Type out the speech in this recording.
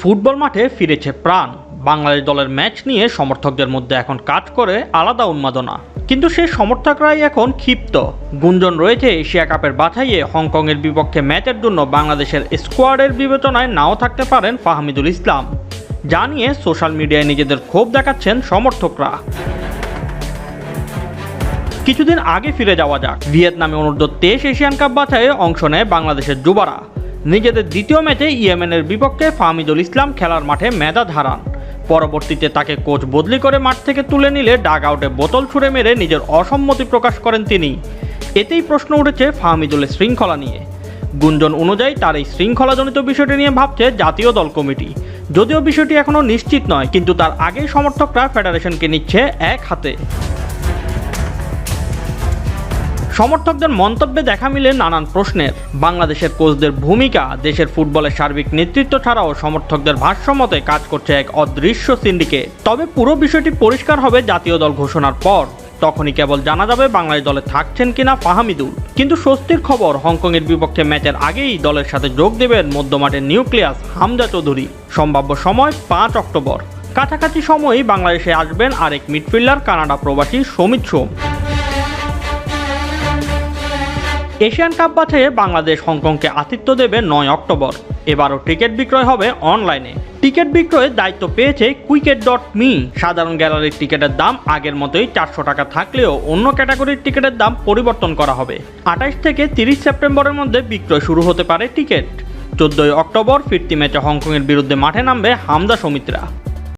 Football মাঠে ফিরেছে প্রাণ। বাংলাদেশ দলের ম্যাচ নিয়ে সমর্থকদের মধ্যে এখন কাজ করে আলাদা উন্মাদনা। কিন্তু সেই সমর্থকরাই এখন ক্ষিপ্ত। গুঞ্জন রয়েছে এশিয়া কাপের বাছাইয়ে হংকংয়ের বিপক্ষে ম্যাচের জন্য বাংলাদেশের স্কোয়াডের বিবেচনায় নাও থাকতে পারেন ফাহমিদুল ইসলাম। যা নিয়ে সোশ্যাল মিডিয়ায় নিজেদের ক্ষোভ দেখাচ্ছেন সমর্থকরা। কিছুদিন আগে ফিরে যাওয়া যাক। ভিয়েতনামে অনূর্ধ্ব তেইশ এশিয়ান কাপ বাছাইয়ে অংশ নেয় বাংলাদেশের যুবারা। নিজেদের দ্বিতীয় ম্যাচে ইয়েমেনের বিপক্ষে ফাহমিদুল ইসলাম খেলার মাঠে মেধা হারান পরবর্তীতে তাকে কোচ বদলি করে মাঠ থেকে তুলে নিলে ডাগ আউটে বোতল ছুঁড়ে মেরে নিজের অসম্মতি প্রকাশ করেন তিনি। এতেই প্রশ্ন উঠেছে ফাহমিদুলের শৃঙ্খলা নিয়ে। গুঞ্জন অনুযায়ী তার এই শৃঙ্খলাজনিত বিষয়টি নিয়ে ভাবছে জাতীয় দল কমিটি। যদিও বিষয়টি এখনও নিশ্চিত নয়, কিন্তু তার আগেই সমর্থকরা ফেডারেশনকে নিচ্ছে এক হাতে। সমর্থকদের মন্তব্যে দেখা মিলে নানান প্রশ্নের। বাংলাদেশের কোচদের ভূমিকা, দেশের ফুটবলের সার্বিক নেতৃত্ব ছাড়াও সমর্থকদের ভাষ্যমতে কাজ করছে এক অদৃশ্য সিন্ডিকেট। তবে পুরো বিষয়টি পরিষ্কার হবে জাতীয় দল ঘোষণার পর। তখনই কেবল জানা যাবে বাংলাদেশ দলে থাকছেন কিনা ফাহামিদুল। কিন্তু স্বস্তির খবর, হংকংয়ের বিপক্ষে ম্যাচের আগেই দলের সাথে যোগ দেবেন মধ্যমাঠের নিউক্লিয়াস হামজা চৌধুরী। সম্ভাব্য সময় পাঁচ অক্টোবর। কাছাকাছি সময়ই বাংলাদেশে আসবেন আরেক মিডফিল্ডার কানাডা প্রবাসী সমিত সোম। এশিয়ান কাপ বাছাইয়ে বাংলাদেশ হংকংকে আতিথ্য দেবে নয় অক্টোবর। এবারও টিকিট বিক্রয় হবে অনলাইনে। টিকিট বিক্রয়ের দায়িত্ব পেয়েছে কুইকেট ডট মি। সাধারণ গ্যালারির টিকিটের দাম আগের মতোই চারশো টাকা থাকলেও অন্য ক্যাটাগরির টিকিটের দাম পরিবর্তন করা হবে। আঠাইশ থেকে তিরিশ সেপ্টেম্বরের মধ্যে বিক্রয় শুরু হতে পারে টিকিট। চোদ্দই অক্টোবর ফিরতি ম্যাচে হংকংয়ের বিরুদ্ধে মাঠে নামবে হামদা সমিত্রা।